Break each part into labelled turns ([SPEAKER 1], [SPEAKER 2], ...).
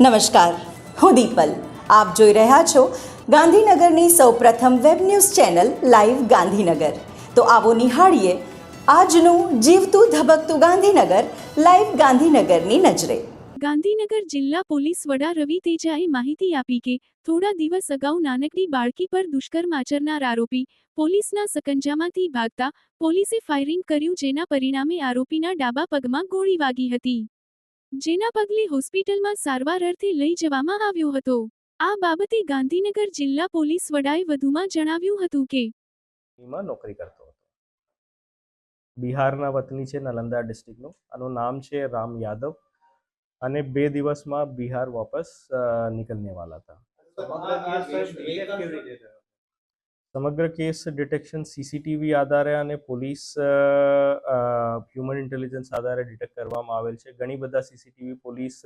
[SPEAKER 1] નમસ્કાર. હું દીપલ. આપ જોઈ રહ્યા છો ગાંધીનગરની સૌપ્રથમ web news channel live Gandhinagar. તો આવો નિહાળીએ આજનું જીવતું ધબકતું ગાંધીનગર લાઈવ ગાંધીનગરની નજરે.
[SPEAKER 2] ગાંધીનગર જિલ્લા પોલીસ વડા રવિ તેજાએ માહિતી આપી કે થોડા દિવસ અગાઉ નાનકડી બાળકી પર દુષ્કર્મ આચરનાર આરોપી પોલીસના સકંજામાંથી ભાગતા પોલીસે ફાયરિંગ કર્યું જેના પરિણામે આરોપીના ડાબા પગમાં ગોળી વાગી હતી. જેના પગલે હોસ્પિટલમાં સારવાર અર્થે લઈ જવામાં આવ્યો હતો. આ બાબતે ગાંધીનગર જિલ્લા પોલીસ વડાએ વધુમાં જણાવ્યું હતું કે
[SPEAKER 3] નોકરી કરતો હતો. બિહારના વતની છે નાલંદા ડિસ્ટ્રિક્ટનું. આનું નામ છે રામ યાદવ અને બે દિવસમાં બિહાર વાપસ નીકળને વાલા હતા. સમગ્ર કેસ ડિટેક્શન સીસીટીવી આધારે અને પોલીસ હ્યુમન ઇન્ટેલિજન્સ આધારે ડિટેક્ટ કરવામાં આવેલ છે. ઘણી બધા સીસીટીવી પોલીસ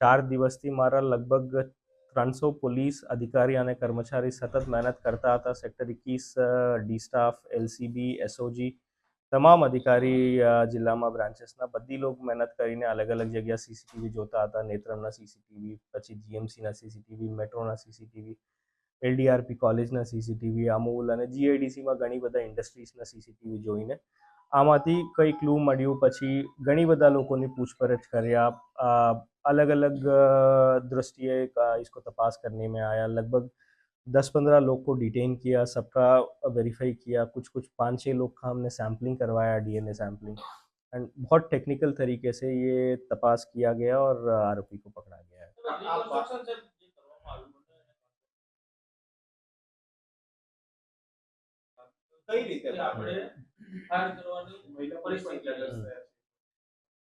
[SPEAKER 3] ચાર દિવસથી મારા લગભગ ત્રણસો પોલીસ અધિકારી અને કર્મચારી સતત મહેનત કરતા હતા. સેક્ટર એકવીસ ડી સ્ટાફ, એલસીબી, એસઓજી તમામ અધિકારી જિલ્લામાં બ્રાન્ચેસના બધી લોકો મહેનત કરીને અલગ અલગ જગ્યા સીસીટીવી જોતા હતા. નેત્રમના સીસીટીવી, પછી જીએમસીના સીસીટીવી, મેટ્રોના સીસીટીવી એલડીઆરપી કોલેજના સીસીટીવી અમૂલ અને જીઆઈડીસીમાં ઘણી બધા ઇન્ડસ્ટ્રીઝના સીસીટીવી જોઈને આમાંથી કંઈ ક્લુ મળ્યું પછી ઘણી બધા લોકોની પૂછપરછ કર્યા અ, अलग अलग दृष्टिए का इसको तपास करने में आया लगभग दस पंद्रह लोग को डिटेन किया सबका वेरीफाई किया कुछ कुछ पाँच छः लोग का हमने सैम्पलिंग करवाया डीएनए सैम्पलिंग एंड बहुत टेक्निकल तरीके से ये तपास किया गया और आरोपी को पकड़ा गया है
[SPEAKER 4] કઈ રીતે આપણે ફાયર કરવાની પરિસ્થિતિ છે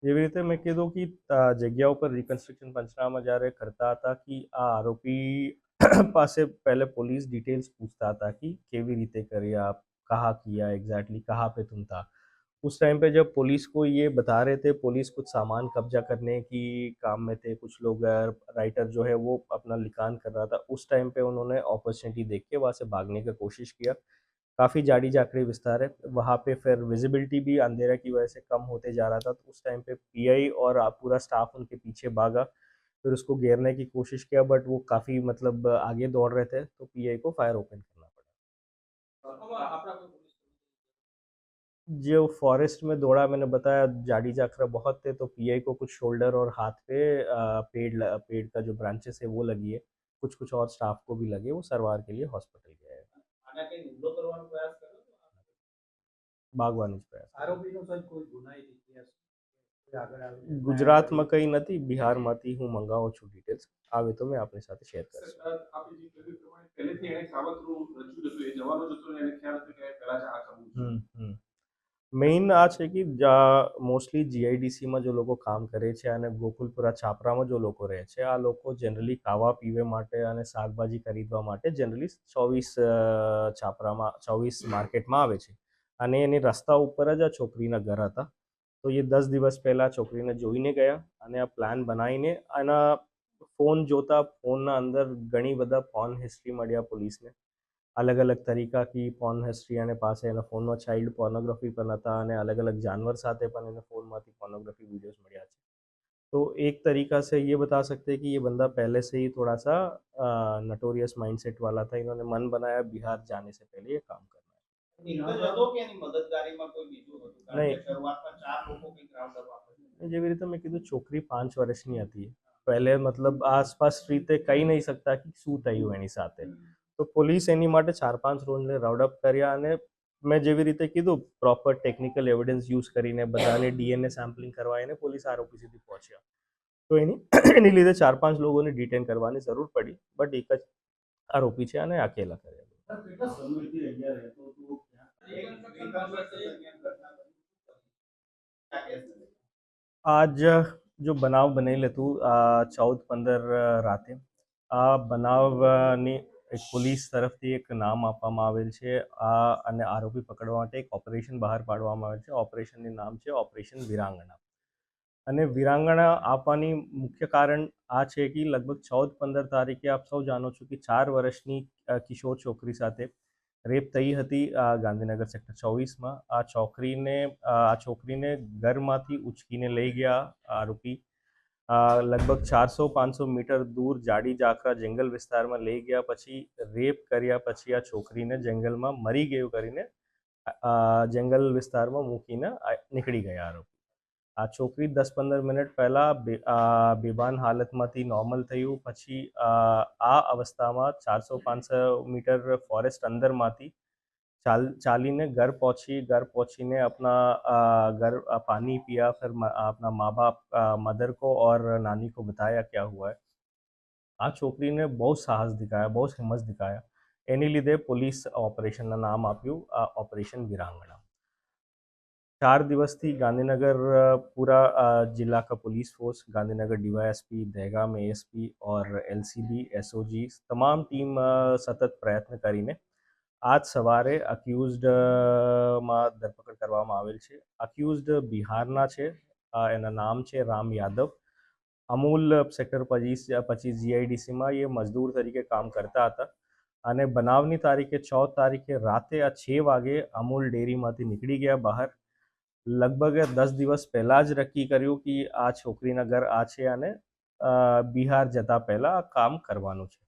[SPEAKER 3] જેવી રીતે મેં કીધું કે અ, જગ્યા ઉપર રિકન્સ્ટ્રક્શન પંચનામા જ્યારે કરતા હતા કે આ આરોપી પાસે પહેલે પોલીસ डिटेल्स पूछता था कि કેવી રીતે કરી आप कहाँ किया एग्जैक्टली कहाँ पे तुम था उस टाइम पे जब पुलिस को ये बता रहे थे पुलिस कुछ सामान कब्जा करने की काम में थे कुछ लोग राइटर जो है वो अपना लिखान कर रहा था उस टाइम पे उन्होंने अपॉर्चुनिटी देख के वहाँ से भागने की कोशिश किया काफ़ी जाड़ी जाकरी विस्तार है। वहाँ पे फिर विजिबिलिटी भी अंधेरा की वजह से कम होते जा रहा था तो उस टाइम पे पीआई और पूरा स्टाफ उनके पीछे भागा, फिर उसको घेरने की कोशिश किया बट वो काफ़ी मतलब आगे दौड़ रहे थे तो पीआई को फायर ओपन करना पड़ा। जो फॉरेस्ट में दौड़ा मैंने बताया जाड़ी जाखरा बहुत थे तो पीआई को कुछ शोल्डर और हाथ पे पेड़ पेड़ का जो ब्रांचेस है, वो लगी है। कुछ कुछ और स्टाफ को भी लगे, वो सरवार के लिए हॉस्पिटल गए।
[SPEAKER 4] કોઈ
[SPEAKER 3] જ પ્રયાસ ગુજરાતમાં કંઈ નથી. બિહારમાંથી હું મંગાવું છું ડિટેલ્સ આવે તો મેં આપની સાથે શેર કરીશ. મેઇન આ છે કે મોસ્ટલી જીઆઈડીસીમાં જો લોકો કામ કરે છે અને ગોકુલપુરા છાપરામાં જો લોકો રહે છે આ લોકો જનરલી ખાવા પીવા માટે અને શાકભાજી ખરીદવા માટે જનરલી ચોવીસ છાપરામાં ચોવીસ માર્કેટમાં આવે છે. અને એની રસ્તા ઉપર જ આ છોકરીના ઘર હતા તો એ દસ દિવસ પહેલાં છોકરીને જોઈને ગયા અને આ પ્લાન બનાવીને આના ફોન જોતા ફોનના અંદર ઘણી બધા ફોન હિસ્ટ્રી મળ્યા પોલીસને અલગ અલગ તરીકા કી પોર્ન હિસ્ટ્રી અને પાસે એના ફોનમાં ચાઇલ્ડ પોર્નોગ્રાફી પણ હતા અને અલગ અલગ જાનવર સાથે પણ એને ફોનમાંથી પોર્નોગ્રાફી વિડીયોઝ મળ્યા છે तो एक तरीका से ये बता सकते हैं कि ये बंदा पहले से ही थोड़ा सा नटोरियस माइंडसेट वाला था इन्होंने मन बनाया बिहार जाने से पहले ये काम कर જેવી રીતે મેં કીધું છોકરી પાંચ વર્ષની હતી. પહેલે મતલબ આસપાસ રીતે કહી નહીં શકતા કે શું થયું એની સાથે. તો પોલીસ એની માટે ચાર પાંચ રોજને રાઉન્ડ અપ કર્યા અને મેં જેવી રીતે કીધું પ્રોપર ટેકનિકલ એવિડન્સ યુઝ કરીને બધાને ડીએનએ સેમ્પલિંગ કરવાઈને પોલીસ આરોપી સુધી પહોંચ્યા. તો એની એની લીધે ચાર પાંચ લોકોને ડિટેન કરવાની જરૂર પડી. બટ એક જ આરોપી છે અને અકેલા કર્યા. આજ જો બનાવ બનેલ હતું ચૌદ પંદર રાતે આ બનાવની એક પોલીસ તરફથી એક નામ આપવામાં આવેલ છે આ અને આરોપી પકડવા માટે એક ઓપરેશન બહાર પાડવામાં આવેલ છે ઓપરેશનનું નામ છે ઓપરેશન વિરાંગણા અને વિરાંગણા આપવાની મુખ્ય કારણ આ છે કે લગભગ ચૌદ પંદર તારીખે આપ સૌ જાણો છો કે ચાર વર્ષની કિશોર છોકરી સાથે રેપ થઈ હતી આ ગાંધીનગર સેક્ટર ચોવીસમાં. આ છોકરીને આ છોકરીને ઘરમાંથી ઉચકીને લઈ ગયા આરોપી. લગભગ ચારસો પાંચસો મીટર દૂર જાડી જાખરા જંગલ વિસ્તારમાં લઈ ગયા પછી, રેપ કર્યા પછી આ છોકરીને જંગલમાં મરી ગયું કરીને જંગલ વિસ્તારમાં મૂકીને નીકળી ગયા આરોપી. आ छोक दस पंदर मिनिट पहला बेबान हालत में थी नॉर्मल थी पी आ अवस्था में चार सौ पाँच सौ मीटर फॉरेस्ट अंदर में थी चाल चाली ने घर पहुँची घर पहुँची ने अपना घर पानी पिया फिर अपना माँ बाप मदर को और नानी को बताया क्या हुआ है आ छोक ने बहुत साहस दिखाया बहुत हिम्मत दिखाया एनी लीधे पुलिस ऑपरेशन नाम आप ऑपरेशन वीरांगणा ચાર દિવસથી ગાંધીનગર અ, પૂરા અ, जिला का police force Gandhinagar DYSP Dehgam ASP और एलसीबी एसओजी તમામ ટીમ અ, સતત પ્રયત્ન કરીને આજ સવારે અક્યુઝડ માં ધરપકડ કરવામાં આવેલ છે અક્યુઝડ બિહારના છે અ, એના નામ છે રામ યાદવ અમૂલ સેક્ટર પચીસ પચીસ જીઆઈડીસીમાં એ મજદૂર તરીકે કામ કરતા હતા અને બનાવની તારીખે ચૌદ તારીખે રાતે આ છ વાગે અમૂલ ડેરીમાંથી નીકળી ગયા બહાર લગભગ દસ દિવસ પહેલાં જ નક્કી કર્યું કે આ છોકરીના ઘર આ છે અને અ, બિહાર જતા પહેલાં આ કામ કરવાનું છે.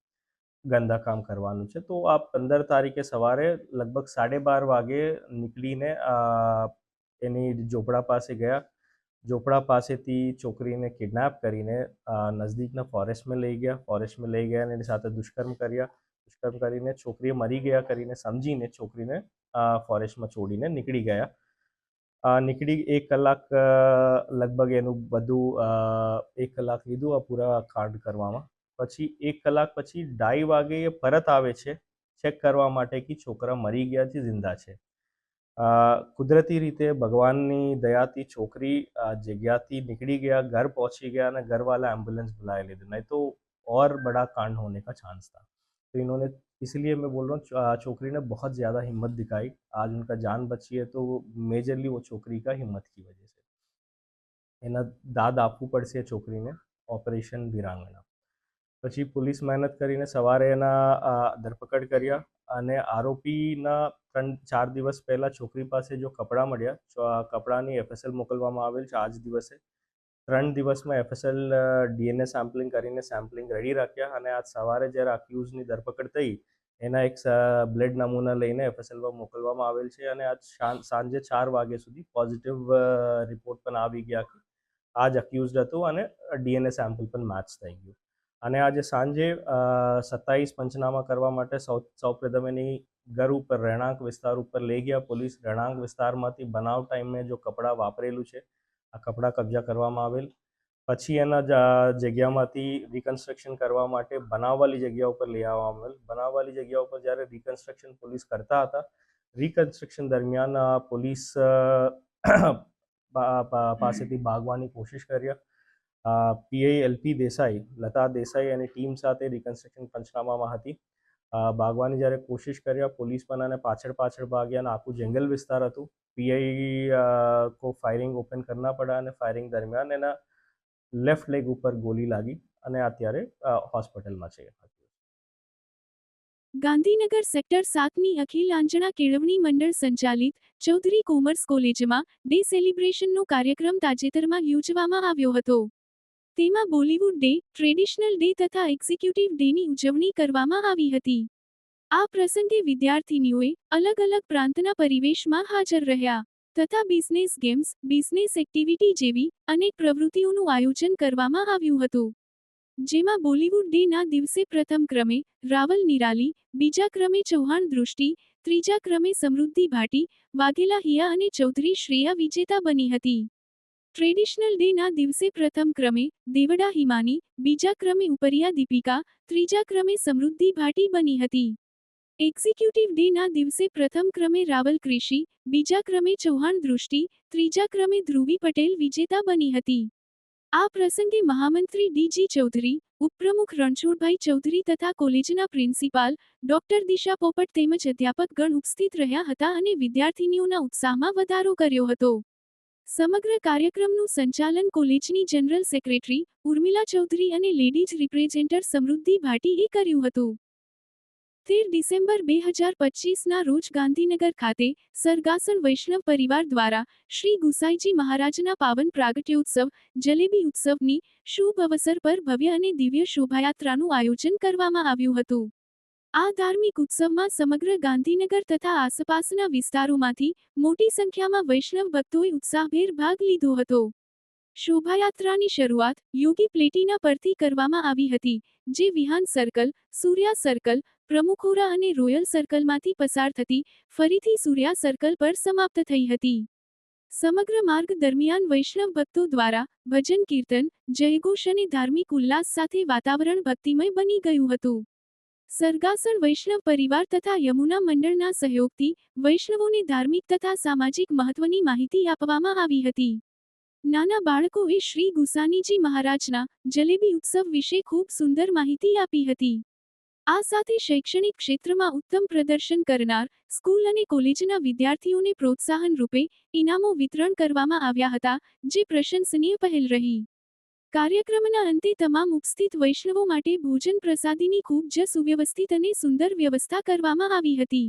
[SPEAKER 3] ગંદા કામ કરવાનું છે. તો આ પંદર તારીખે સવારે લગભગ સાડે બાર વાગે નીકળીને અ, એની ઝોપડા પાસે ગયા. ઝોપડા પાસેથી છોકરીને કિડનેપ કરીને અ, નજદીકના ફોરેસ્ટમાં લઈ ગયા. ફોરેસ્ટમાં લઈ ગયા અને એની સાથે દુષ્કર્મ કર્યા. દુષ્કર્મ કરીને છોકરીએ મરી ગયા કરીને સમજીને છોકરીને અ, ફોરેસ્ટમાં છોડીને નીકળી ગયા. અ, નીકળી એક કલાક લગભગ એનું બધું એક કલાક લીધું આ પૂરા કાર્ડ કરવામાં. પછી એક કલાક પછી ઢાઈ વાગે એ પરત આવે છે ચેક કરવા માટે કે છોકરા મરી ગયા છે જિંદા છે. કુદરતી રીતે ભગવાનની દયાથી છોકરી જગ્યાથી નીકળી ગયા, ઘર પહોંચી ગયા અને ઘરવાલા એમ્બ્યુલન્સ બુલાવી લીધું. નહીં તો ઓર બડા કાંડ હોને કા ચાન્સ થા તો ઇન્હોને इसलिए मैं बोल रहा हूँ छो- आ, छोकरी ने बहुत ज़्यादा हिम्मत दिखाई आज उनका जान बची है तो मेजरली वो छोकरी का हिम्मत की वजह से એના દાદ આપવું પડશે છોકરીને ઓપરેશન વિરાંગણા પછી પોલીસ મહેનત કરીને સવારે એના અ, ધરપકડ કર્યા અને આરોપીના ત્રણ ચાર દિવસ પહેલાં છોકરી પાસે જો કપડાં મળ્યા તો આ કપડાની એફએસએલ મોકલવામાં આવેલ છે આજ દિવસે ત્રણ દિવસમાં એફએસએલ ડીએનએ સેમ્પલિંગ કરીને સેમ્પલિંગ રેડી રાખ્યા અને આજ સવારે જ્યારે અક્યુઝની ધરપકડ થઈ, એના એક બ્લડ નમૂના લઈને એફએસએલમાં મોકલવામાં આવેલ છે અને આજ સાંજે ચાર વાગ્યા સુધી પોઝિટિવ રિપોર્ટ પણ આવી ગયા કે આ જ અક્યુઝડ હતું અને ડીએનએ સેમ્પલ પણ મેચ થઈ ગયું. અને આજે સાંજે સત્તાવીસ પંચનામા કરવા માટે સૌ, સૌપ્રથમ એની ઘર ઉપર, રહેણાંક વિસ્તાર ઉપર લઈ ગયા. પોલીસ રહેણાંક વિસ્તારમાંથી બનાવ ટાઈમે જો કપડાં વાપરેલું છે આ કપડાં કબજા કરવામાં આવેલ. પછી એના જગ્યામાંથી રિકન્સ્ટ્રક્શન કરવા માટે બનાવવાલી જગ્યા ઉપર લઈ આવવામાં આવેલ. બનાવવાલી જગ્યા ઉપર જ્યારે રિકન્સ્ટ્રક્શન પોલીસ કરતા હતા રિકન્સ્ટ્રક્શન દરમિયાન પોલીસ પાસેથી ભાગવાની કોશિશ કર્યા પીઆઈ એલપી દેસાઈ, લતા દેસાઈ અને ટીમ સાથે રિકન્સ્ટ્રક્શન પંચનામામાં હતી. ભાગવાની જ્યારે કોશિશ કર્યા પોલીસ પણ અને પાછળ પાછળ ભાગ્યા અને આખું જંગલ વિસ્તાર હતું. પીઆઈ કો ફાયરિંગ ઓપન કરના પડા અને ફાયરિંગ દરમિયાન એના લેફ્ટ લેગ ઉપર ગોલી લાગી અને અત્યારે હોસ્પિટલમાં છે.
[SPEAKER 2] ગાંધીનગર સેક્ટર સાતની અખિલ આંજણા કેળવણી મંડળ સંચાલિત ચૌધરી કોમર્સ કોલેજમાં ડે સેલિબ્રેશનનો કાર્યક્રમ તાજેતરમાં યોજવામાં આવ્યો હતો. તેમાં બોલિવૂડ ડે, ટ્રેડિશનલ ડે તથા એક્ઝિક્યુટિવ ડેની ઉજવણી કરવામાં આવી હતી. આ પ્રસંગે વિદ્યાર્થીનીઓએ અલગ અલગ પ્રાંતના પરિવેશમાં હાજર રહ્યા. તથા બિઝનેસ ગેમ્સ, બિઝનેસ એક્ટિવિટી જેવી અનેક પ્રવૃત્તિઓનું આયોજન કરવામાં આવ્યું હતું. જેમાં બોલિવૂડ ડેના દિવસે પ્રથમ ક્રમે રાવલ નિરાલી, બીજા ક્રમે ચૌહાણ દૃષ્ટિ, ત્રીજા ક્રમે સમૃદ્ધિ ભાટી, વાઘેલા હિયા અને ચૌધરી શ્રેયા વિજેતા બની હતી. ટ્રેડિશનલ ડેના દિવસે પ્રથમ ક્રમે દેવડા હિમાની, બીજા ક્રમે ઉપરિયા દીપિકા, ત્રીજા ક્રમે સમૃદ્ધિ ભાટી બની હતી. એક્ઝિક્યુટિવ ડેના દિવસે પ્રથમ ક્રમે રાવલ કૃષિ, બીજા ક્રમે ચૌહાણ દૃષ્ટિ, ત્રીજા ક્રમે ધ્રુવી પટેલ વિજેતા બની હતી. આ પ્રસંગે મહામંત્રી ડીજી ચૌધરી, ઉપપ્રમુખ રણછોડભાઈ ચૌધરી તથા કોલેજના પ્રિન્સિપાલ, ડોક્ટર દિશા પોપટ તેમજ અધ્યાપકગણ ઉપસ્થિત રહ્યા હતા અને વિદ્યાર્થીનીઓના ઉત્સાહમાં વધારો કર્યો હતો. સમગ્ર કાર્યક્રમનું સંચાલન કોલેજની જનરલ સેક્રેટરી, ઉર્મિલા ચૌધરી અને લેડીઝ રિપ્રેઝેન્ટર સમૃદ્ધિ ભાટીએ કર્યું હતું. તેર ડિસેમ્બર બે હજાર પચીસના રોજ ગાંધીનગર ખાતે સરગાસણ વૈષ્ણવ પરિવાર દ્વારા શ્રી ગુસાઈજી મહારાજના પાવન પ્રાગટ્યોત્સવ, જલેબી ઉત્સવની શુભ અવસર પર ભવ્ય અને દિવ્ય શોભાયાત્રાનું આયોજન કરવામાં આવ્યું હતું. આ ધાર્મિક ઉત્સવમાં સમગ્ર ગાંધીનગર તથા આસપાસના વિસ્તારોમાંથી મોટી સંખ્યામાં વૈષ્ણવ ભક્તોએ ઉત્સાહભેર ભાગ લીધો હતો. શોભાયાત્રાની શરૂઆત યોગી પ્લેટીના પરથી કરવામાં આવી હતી, જે વિહાન સર્કલ, સૂર્યા સર્કલ પ્રમુખોરા અને રોયલ સર્કલમાંથી પસાર થતી ફરીથી સૂર્યા સર્કલ પર સમાપ્ત થઈ હતી. સમગ્ર માર્ગ દરમિયાન વૈષ્ણવ ભક્તો દ્વારા ભજન કીર્તન, જયઘોષ અને ધાર્મિક ઉલ્લાસ સાથે વાતાવરણ ભક્તિમય બની ગયું હતું. સરગાસણ વૈષ્ણવ પરિવાર તથા યમુના મંડળના સહયોગથી વૈષ્ણવોને ધાર્મિક તથા સામાજિક મહત્વની માહિતી આપવામાં આવી હતી. નાના બાળકોએ શ્રી ગુસાનીજી મહારાજના જલેબી ઉત્સવ વિશે ખૂબ સુંદર માહિતી આપી હતી. આ સાથે શૈક્ષણિક ક્ષેત્રમાં ઉત્તમ પ્રદર્શન કરનાર સ્કૂલ અને કોલેજના વિદ્યાર્થીઓને પ્રોત્સાહન રૂપે ઇનામો વિતરણ કરવામાં આવ્યા હતા, જે પ્રશંસનીય પહેલ રહી. કાર્યક્રમના અંતે તમામ ઉપસ્થિત વૈષ્ણવો માટે ભોજન પ્રસાદીની ખૂબ જ સુવ્યવસ્થિત અને સુંદર વ્યવસ્થા કરવામાં આવી હતી.